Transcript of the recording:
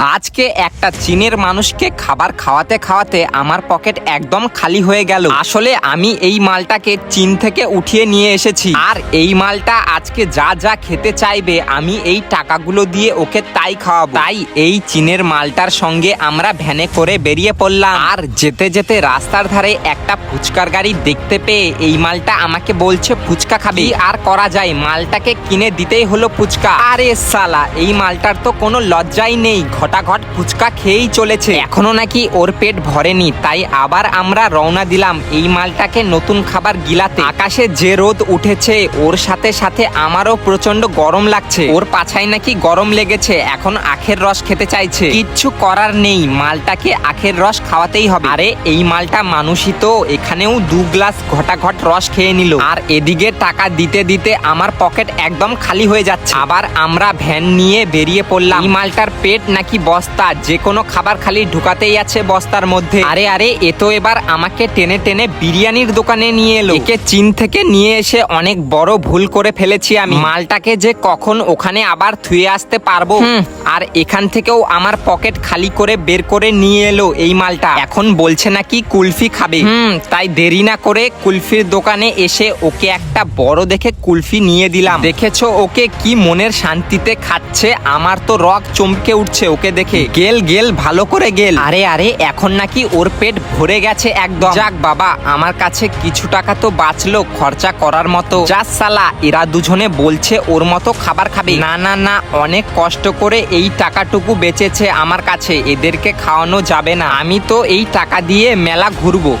আজকে একটা চীনের মানুষকে খাবার খাওয়াতে খাওয়াতে আমার পকেট একদম খালি হয়ে গেল। আসলে আমি এই মালটাকে চীন থেকে উঠিয়ে নিয়ে এসেছি। আর এই মালটা আজকে যা যা খেতে চাইবে, আমি এই টাকাগুলো দিয়ে ওকে তাই খাওয়াবো। তাই এই চীনের মালটার সঙ্গে আমরা ভ্যানে করে বেরিয়ে পড়লাম। আর যেতে যেতে রাস্তার ধারে একটা ফুচকার গাড়ি দেখতে পেয়ে এই মালটা আমাকে বলছে, ফুচকা খাবি? আর করা যায়? মালটাকে কিনে দিতেই হলো ফুচকা। আরে সালা, এই মালটার তো কোনো লজ্জাই নেই। ঘটাঘট ফুচকা খেয়েই চলেছে। এখনও নাকি ওর পেট ভরেনি, তাই আবার আমরা রওনা দিলাম এই মালটাকে নতুন খাবার গিলাতে। আকাশে যে রোদ উঠেছে, ওর সাথে সাথে আমারও প্রচণ্ড গরম লাগছে। ওর পাছায় নাকি গরম লেগেছে, এখন আখের রস খেতে চাইছে। কিচ্ছু করার নেই, মালটাকে আখের রস খাওয়াতেই হবে। আরে, এই মালটা মানুষই তো, এখানেও দু গ্লাস ঘটাঘট রস খেয়ে নিল। আর এদিকে টাকা দিতে দিতে আমার পকেট একদম খালি হয়ে যাচ্ছে। আবার আমরা ভ্যান নিয়ে বেরিয়ে পড়লাম। এই মালটার পেট নাকি বস্তা যে কোনো খাবার খালি ঢুকাতেই আছে বস্তার মধ্যে। আরে আরে এ তো এবার আমাকে টেনে টেনে বিরিয়ানির দোকানে নিয়ে এলো। একে চীন থেকে নিয়ে এসে অনেক বড় ভুল করে ফেলেছি আমি। মালটাকে যে কখন ওখানে আবার থুয়ে আসতে পারব? আর এখান থেকেও আমার পকেট খালি করে বের করে নিয়ে এলো এই মালটা। এখন বলছে নাকি কুলফি খাবে। হুম। তাই দেরি না করে কুলফির দোকানে এসে ওকে একটা বড় দেখে কুলফি নিয়ে দিলাম। দেখেছ ওকে কি মনের শান্তিতে খাচ্ছে? আমার তো রক চমকে উঠছে। ওকে দেখে গেল গেল ভালো করে গেল। আরে আরে এখন নাকি ওর পেট ভরে গেছে একদম। যাক বাবা আমার কাছে কিছু টাকা তো বাঁচলো খরচা করার মতো। যা সালা এরা দুজনে বলছে ওর মতো খাবার খাবে। না না না অনেক কষ্ট করে এই টাকাটুকু বেঁচেছে আমার কাছে এদেরকে খাওয়ানো যাবে না। আমি তো এই টাকা দিয়ে মেলা ঘুরবো।